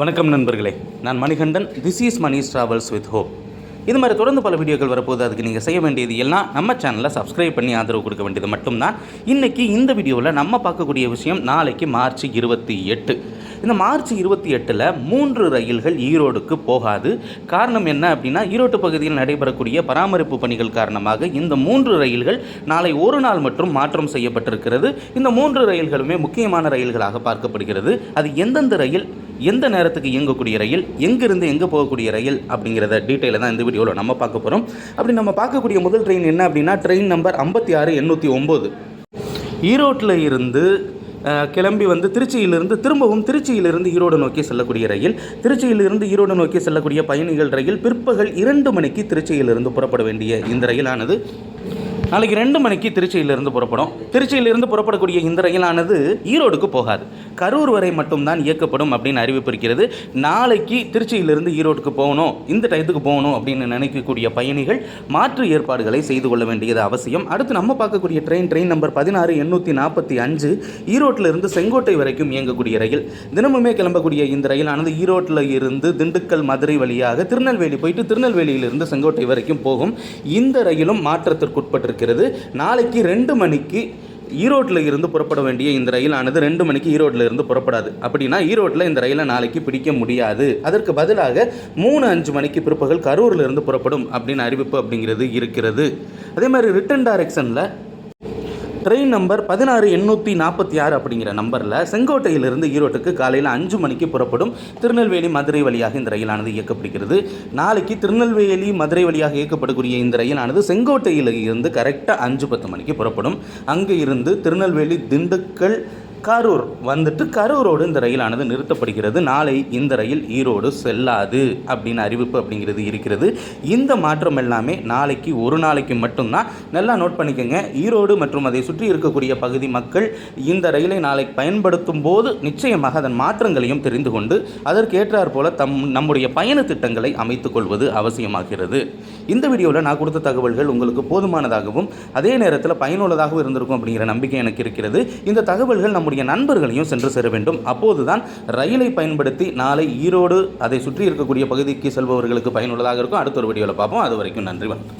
வணக்கம் நண்பர்களே. நான் Manikandan. This is Mani's travels with hope இது மாதிரி தொடர்ந்து பல வீடியோக்கள் வரப்போகுது. அதுக்கு நீங்கள் செய்ய வேண்டியது எல்லாம் நம்ம சேனலை சப்ஸ்கிரைப் பண்ணி ஆதரவு கொடுக்க வேண்டியது மட்டும்தான். இன்றைக்கி இந்த வீடியோவில் நம்ம பார்க்கக்கூடிய விஷயம் நாளைக்கு மார்ச் இருபத்தி எட்டு. இந்த மார்ச் இருபத்தி எட்டில் மூன்று ரயில்கள் ஈரோடுக்கு போகாது. காரணம் என்ன அப்படின்னா ஈரோட்டு பகுதியில் நடைபெறக்கூடிய பராமரிப்பு பணிகள் காரணமாக இந்த மூன்று ரயில்கள் நாளை ஒரு நாள் மட்டும் மாற்றம் செய்யப்பட்டிருக்கிறது. இந்த மூன்று ரயில்களுமே முக்கியமான ரயில்களாக பார்க்கப்படுகிறது. அது எந்தெந்த ரயில் எந்த நேரத்துக்கு இயங்கக்கூடிய ரயில் எங்கிருந்து எங்கே போகக்கூடிய ரயில் அப்படிங்கிறத டீட்டெயிலை தான் இந்த வீடியோவில் நம்ம பார்க்க போகிறோம் அப்படி நம்ம பார்க்கக்கூடிய முதல் ட்ரெயின் என்ன அப்படின்னா ட்ரெயின் நம்பர் ஐம்பத்தி ஆறு எண்ணூற்றி ஒம்பது. ஈரோட்டில் இருந்து கிளம்பி வந்து திருச்சியிலிருந்து திரும்பவும் திருச்சியிலிருந்து ஈரோடு நோக்கி செல்லக்கூடிய ரயில் திருச்சியிலிருந்து ஈரோடு நோக்கி செல்லக்கூடிய பயணிகள் ரயில் பிற்பகல் இரண்டு மணிக்கு திருச்சியிலிருந்து புறப்பட வேண்டிய இந்த ரயிலானது. நாளைக்கு ரெண்டு மணிக்கு திருச்சியிலிருந்து புறப்படும். திருச்சியிலிருந்து புறப்படக்கூடிய இந்த ரயிலானது ஈரோடுக்கு போகாது. கரூர் வரை மட்டும்தான் இயக்கப்படும் அப்படின்னு அறிவிப்பு இருக்கிறது. நாளைக்கு திருச்சியிலிருந்து ஈரோடுக்கு போகணும் இந்த டயத்துக்கு போகணும் அப்படின்னு நினைக்கக்கூடிய பயணிகள் மாற்று ஏற்பாடுகளை செய்து கொள்ள வேண்டியது அவசியம். அடுத்து நம்ம பார்க்கக்கூடிய ட்ரெயின் ட்ரெயின் நம்பர் பதினாறு எண்ணூற்றி நாற்பத்தி அஞ்சு ஈரோட்டிலிருந்து செங்கோட்டை வரைக்கும் இயங்கக்கூடிய ரயில். தினமுமே கிளம்பக்கூடிய இந்த ரயிலானது ஈரோட்டில் இருந்து திண்டுக்கல் மதுரை வழியாக திருநெல்வேலி போயிட்டு திருநெல்வேலியிலிருந்து செங்கோட்டை வரைக்கும் போகும். இந்த ரயிலும் மாற்றத்திற்குட்பட்டிருக்கிறது. நாளைக்கு ரெண்டு மணிக்கு ஈரோட்டில் இருந்து புறப்பட வேண்டிய இந்த ரயிலானது ரெண்டு மணிக்கு ஈரோட்டில் இருந்து புறப்படாது. அப்படின்னா ஈரோட்டில் இந்த ரயிலை நாளைக்கு பிடிக்க முடியாது. அதற்கு பதிலாக மூணு அஞ்சு மணிக்கு பிற்பகல் கரூரில் இருந்து புறப்படும் அப்படின்னு அறிவிப்பு அப்படிங்கிறது இருக்கிறது. அதே மாதிரி ரிட்டன் டைரக்ஷனில் ட்ரெயின் நம்பர் பதினாறு எண்ணூற்றி நாற்பத்தி ஆறு அப்படிங்கிற நம்பரில் செங்கோட்டையிலிருந்து ஈரோட்டுக்கு காலையில் அஞ்சு மணிக்கு புறப்படும் திருநெல்வேலி மதுரை வழியாக இந்த ரயிலானது இயக்கப்படுகிறது. நாளைக்கு திருநெல்வேலி மதுரை வழியாக இயக்கப்படக்கூடிய இந்த ரயிலானது செங்கோட்டையில் இருந்து கரெக்டாக அஞ்சு பத்து மணிக்கு புறப்படும். அங்கே இருந்து திருநெல்வேலி திண்டுக்கல் கரூர் வந்துட்டு கரூரோடு இந்த ரயிலானது நிறுத்தப்படுகிறது. நாளை இந்த ரயில் ஈரோடு செல்லாது அப்படின்னு அறிவிப்பு அப்படிங்கிறது இருக்கிறது. இந்த மாற்றம் எல்லாமே நாளைக்கு ஒரு நாளைக்கு மட்டும்தான். நல்லா நோட் பண்ணிக்கோங்க. ஈரோடு மற்றும் அதை சுற்றி இருக்கக்கூடிய பகுதி மக்கள் இந்த ரயிலை நாளை பயன்படுத்தும் போது நிச்சயமாக அதன் மாற்றங்களையும் தெரிந்து கொண்டு அதற்கேற்றாற் போல தம் நம்முடைய பயண திட்டங்களை அமைத்துக் கொள்வது அவசியமாகிறது. இந்த வீடியோவில் நான் கொடுத்த தகவல்கள் உங்களுக்கு போதுமானதாகவும் அதே நேரத்தில் பயனுள்ளதாகவும் இருந்திருக்கும் அப்படிங்கிற நம்பிக்கை எனக்கு இருக்கிறது. இந்த தகவல்கள் நம்முடைய நண்பர்களையும் சென்று சேர வேண்டும். அப்போதுதான் ரயிலை பயன்படுத்தி நாளை ஈரோடு அதை சுற்றி இருக்கக்கூடிய பகுதிக்கு செல்பவர்களுக்கு பயனுள்ளதாக இருக்கும். அடுத்த ஒரு வீடியோவில் பார்ப்போம். அது வரைக்கும் நன்றி வணக்கம்.